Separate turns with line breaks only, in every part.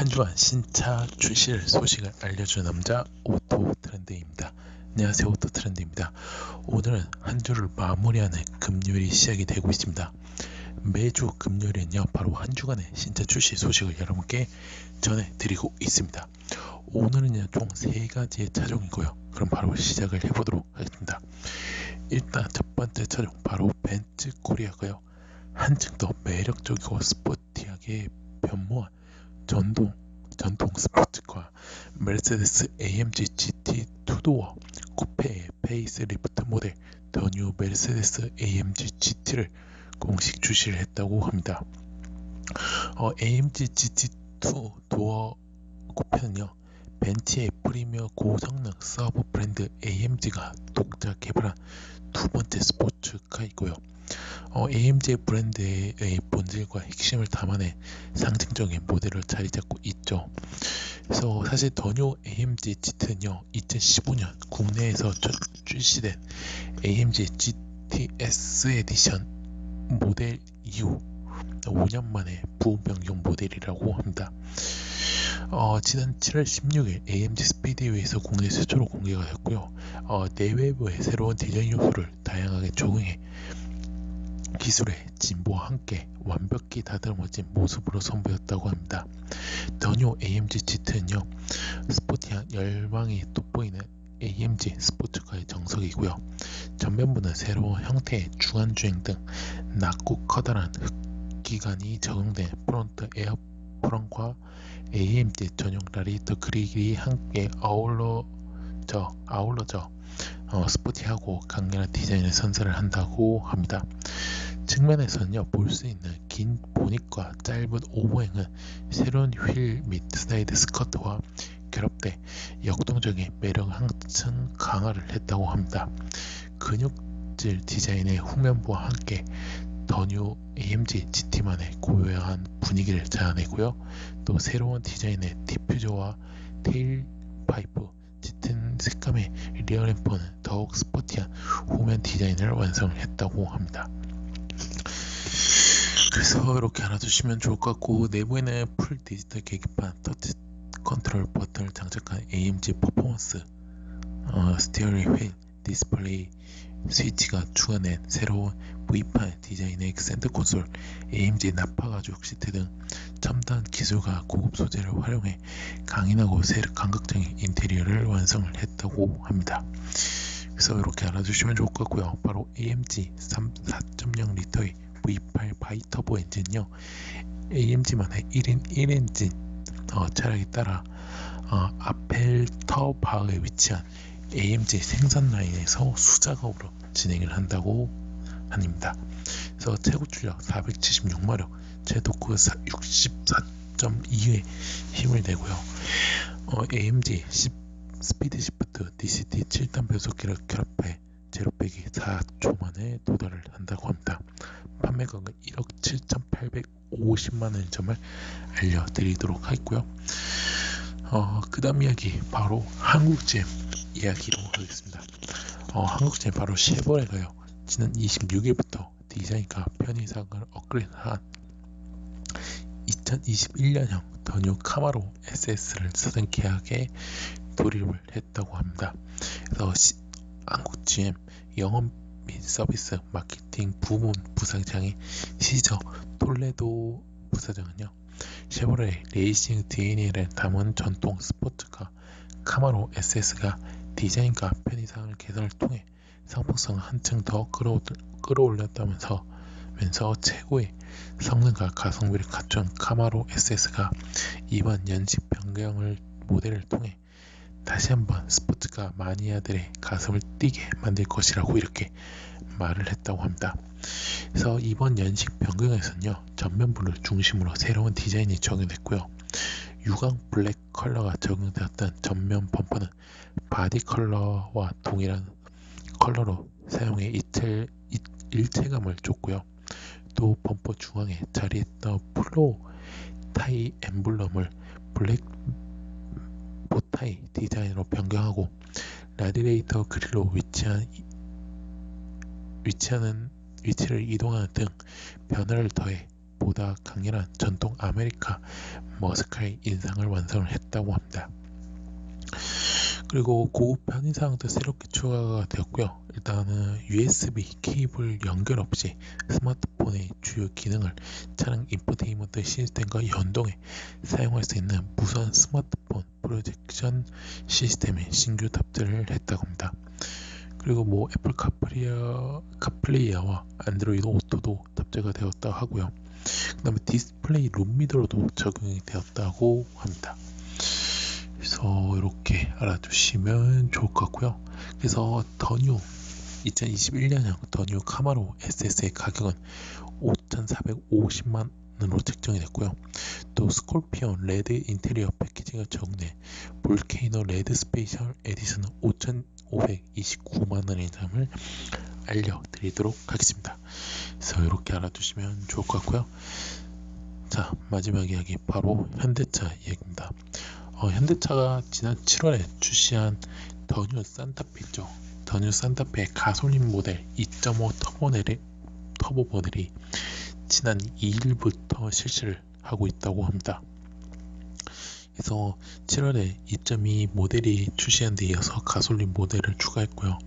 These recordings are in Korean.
한 주간 신차 출시를 소식을 알려주는 남자 오토 트렌드입니다. 안녕하세요 오토 트렌드입니다. 오늘은 한 주를 마무리하는 금요일이 시작이 되고 있습니다. 매주 금요일엔요 바로 한 주간의 신차 출시 소식을 여러분께 전해드리고 있습니다. 오늘은요 총 세 가지의 차종이고요. 그럼 바로 시작을 해보도록 하겠습니다. 일단 첫 번째 차종 바로 벤츠 코리아고요. 한층 더 매력적이고 스포티하게 변모한 전동 전동 스포츠카 메르세데스 AMG GT 투도어 쿠페의 페이스 리프트 모델 더 뉴 메르세데스 AMG GT를 공식 출시를 했다고 합니다. 어, AMG GT2 도어 쿠페는요 벤츠의 프리미어 고성능 서브 브랜드 AMG가 독자 개발한 두 번째 스포츠카이고요. 어, AMG 브랜드의 본질과 핵심을 담아낸 상징적인 모델로 자리 잡고 있죠. 그래서 사실 더뉴 AMG GT는요, 2015년 국내에서 출시된 AMG GTS 에디션 모델 이후 5년 만에 부분 변경 모델이라고 합니다. 어, 지난 7월 16일 AMG 스피드웨이에서 국내 최초로 공개가 됐고요. 어, 내외부의 새로운 디자인 요소를 다양하게 적용해 기술의 진보와 함께 완벽히 다듬어진 모습으로 선보였다고 합니다. 더뉴 AMG GT는요, 스포티한 열망이 돋보이는 AMG 스포츠카의 정석이고요. 전면부는 새로운 형태의 중안주행 등 낮고 커다란 흡기관이 적용된 프론트 에어 프런과 AMG 전용 라리터 그릴이 함께 어우러져 아울러져 어, 스포티하고 강렬한 디자인을 선사를 한다고 합니다. 측면에서는요 볼 수 있는 긴 보닛과 짧은 오버행은 새로운 휠 및 사이드 스커트와 결합돼 역동적인 매력 한층 강화를 했다고 합니다. 근육질 디자인의 후면부와 함께 더뉴 AMG GT만의 고요한 분위기를 자아내고요. 또 새로운 디자인의 디퓨저와 테일 파이프 짙은 색감의 리어램프는 더욱 스포티한 후면 디자인을 완성을 했다고 합니다. 그래서 이렇게 알아두시면 좋을 것 같고 내부에는 풀 디지털 계기판 터치 컨트롤 버튼을 장착한 AMG 퍼포먼스 어, 스티어링 휠 디스플레이 스위치가 추가된 새로운 V판 디자인의 센터 콘솔, AMG 나파 가죽 시트 등 첨단 기술과 고급 소재를 활용해 강인하고 세력 감각적인 인테리어를 완성을 했다고 합니다. 그래서 이렇게 알아주시면 좋을 것 같고요. 바로 AMG 4.0 리터의 V8 바이터보 엔진요. AMG만의 1인 1엔진 어, 차량에 따라 어, 아펠터 바에 위치한 AMG 생산 라인에서 수작업으로 진행을 한다고 합니다. 그래서 최고 출력 476마력, 최도크 64.2의 힘을 내고요. 어, AMG 10 스피드 시프트 DCT 7단 변속기를 결합해 제로백이 4초 만에 도달을 한다고 합니다. 판매額은 1억 7,850만 원인 점을 알려드리도록 하겠고요. 어, 그 다음 이야기 바로 한국잼 이야기로 하겠습니다. 어, 한국잼 바로 쉐보레가요. 지난 26일부터 디자인과 편의상을 업그레이드한 2021년형 더뉴 카마로 SS를 쓰던 계약에 돌입을 했다고 합니다. 그래서 시, 한국 GM 영업 및 서비스 마케팅 부문 부사장인 시저 톨레도 부사장은요. 쉐보레 레이싱 DNA를 담은 전통 스포츠카 카마로 SS가 디자인과 편의상을 개선을 통해 상품성을 한층 더 끌어올, 끌어올렸다면서 면서 최고의 성능과 가성비를 갖춘 카마로 SS가 이번 연식 변경을 모델을 통해 다시 한번 스포츠카 마니아들의 가슴을 뛰게 만들 것이라고 이렇게 말을 했다고 합니다. 그래서 이번 연식 변경에서는요 전면부를 중심으로 새로운 디자인이 적용됐고요 유광 블랙 컬러가 적용되었던 전면 범퍼는 바디 컬러와 동일한 컬러로 사용해 이틀, 일체감을 줬고요 또 범퍼 중앙에 자리했던 플로 타이 엠블럼을 블랙 보타이 디자인으로 변경하고 라디레이터 그릴로 위치한 위치하는 위치를 이동하는 등 변화를 더해 보다 강렬한 전통 아메리카 머스카의 인상을 완성을 했다고 합니다. 그리고 고급 편의사항도 새롭게 추가가 되었고요. 일단은 USB 케이블 연결 없이 스마트폰의 주요 기능을 차량 인포테인먼트 시스템과 연동해 사용할 수 있는 무선 스마트폰 프로젝션 시스템에 신규 탑재를 했다고 합니다. 그리고 뭐 애플 카플리어, 카플레이어와 안드로이드 오토도 탑재가 되었다고 하고요. 그 다음에 디스플레이 룸미더로도 적용이 되었다고 합니다. 그래서 이렇게 알아두시면 좋을 것 같고요. 그래서 더뉴 2021년형 더뉴 카마로 SS의 가격은 5,450만 원으로 책정이 됐고요. 또 스콜피온 레드 인테리어 패키지가 적용돼 볼케이노 레드 스페셜 에디션은 5,529만 원의 점을 알려드리도록 하겠습니다. 그래서 이렇게 알아두시면 좋을 것 같고요. 자 마지막 이야기 바로 현대차 이야기입니다. 어, 현대차가 지난 7월에 출시한 더 뉴 산타페 있죠. 더 뉴 산타페 가솔린 모델 2.5 터보 넬의 터보 모델이 지난 2일부터 실시를 하고 있다고 합니다. 그래서 7월에 2.2 모델이 출시한 데 이어서 가솔린 모델을 추가했고요.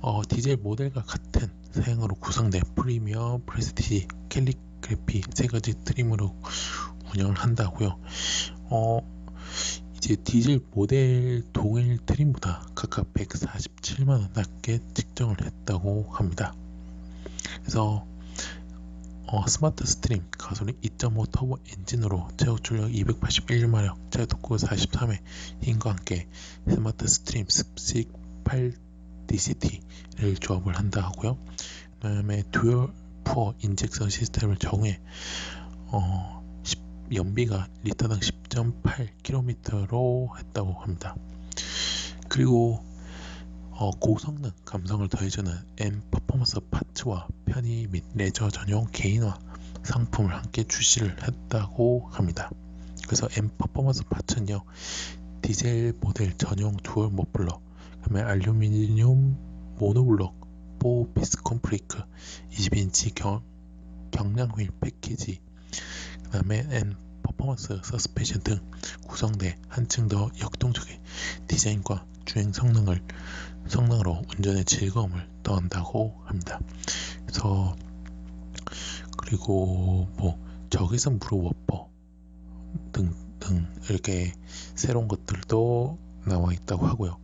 어, 디젤 모델과 같은 사양으로 구성된 프리미엄, 프레스티지, 캘리그래피 세 가지 트림으로 운영을 한다고요. 어, 이제 디젤 모델 동일 트림보다 각각 147만원 낮게 측정을 했다고 합니다. 그래서 어, 스마트 스트림 가솔린 2.5 터보 엔진으로 최고 출력 281마력, 최고 토크 43회 힘과 함께 스마트 스트림 습식 8 DCT를 조합을 한다 하고요. 그 다음에 듀얼 푸어 인젝션 시스템을 정해 어, 연비가 리터당 10.8km로 했다고 합니다. 그리고 어, 고성능 감성을 더해주는 M 퍼포먼스 파츠와 편의 및 레저 전용 개인화 상품을 함께 출시를 했다고 합니다. 그래서 M 퍼포먼스 파츠는요 디젤 모델 전용 두얼 머플러, 그다음에 알루미늄 모노블럭, 보 비스콘 브레이크, 20인치 경, 경량 휠 패키지, 그 다음에 N 퍼포먼스 서스펜션 등 구성돼 한층 더 역동적인 디자인과 주행 성능을 성능으로 운전의 즐거움을 더한다고 합니다. 그래서 그리고 뭐 적외선 무료 워퍼 등등 이렇게 새로운 것들도 나와 있다고 하고요.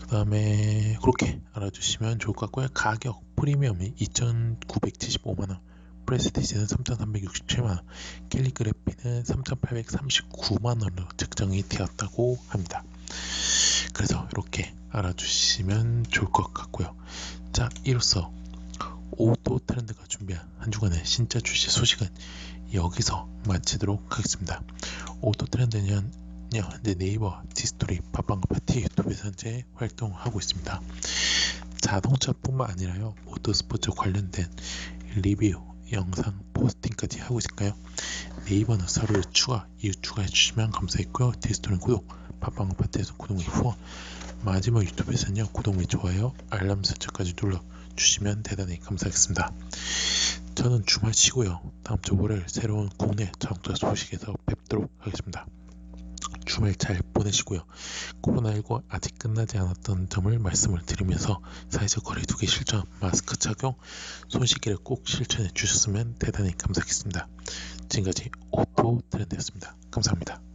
그 다음에 그렇게 알아주시면 좋을 것 같고요. 가격 프리미엄이 2,975만 원 프레스티지는 3,367만원, 캘리그래피는 3,839만원으로 책정이 되었다고 합니다. 그래서 이렇게 알아주시면 좋을 것 같고요. 자, 이로써 오토 트렌드가 준비한 한 주간의 신차 출시 소식은 여기서 마치도록 하겠습니다. 오토 트렌드는 현재 네이버, 디스토리, 팟빵 파티 유튜브에서 현재 활동하고 있습니다. 자동차뿐만 아니라요 모터스포츠 관련된 리뷰, 영상, 포스팅까지 하고 있을까요? 네이버는 서로를 추가, 이웃 추가해 주시면 감사했고요. 디스토리 구독, 팟빵 파티에서 구독 및 후원, 마지막 유튜브에서는요 구독 및 좋아요, 알람 설정까지 눌러 주시면 대단히 감사하겠습니다. 저는 주말 쉬고요. 다음 주 월요일 새로운 국내 자동차 소식에서 뵙도록 하겠습니다. 주말 잘 보내시고요. 코로나19 아직 끝나지 않았던 점을 말씀을 드리면서 사회적 거리두기 실천, 마스크 착용, 손 씻기를 꼭 실천해 주셨으면 대단히 감사하겠습니다. 지금까지 오토 트렌드였습니다. 감사합니다.